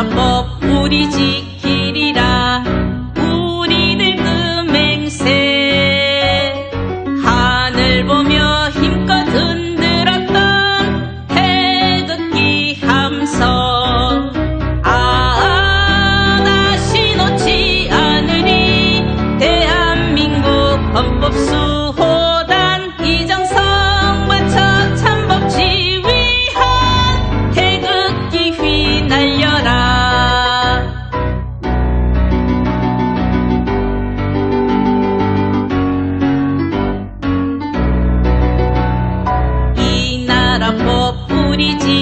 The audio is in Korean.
사람 못 부리지 pretty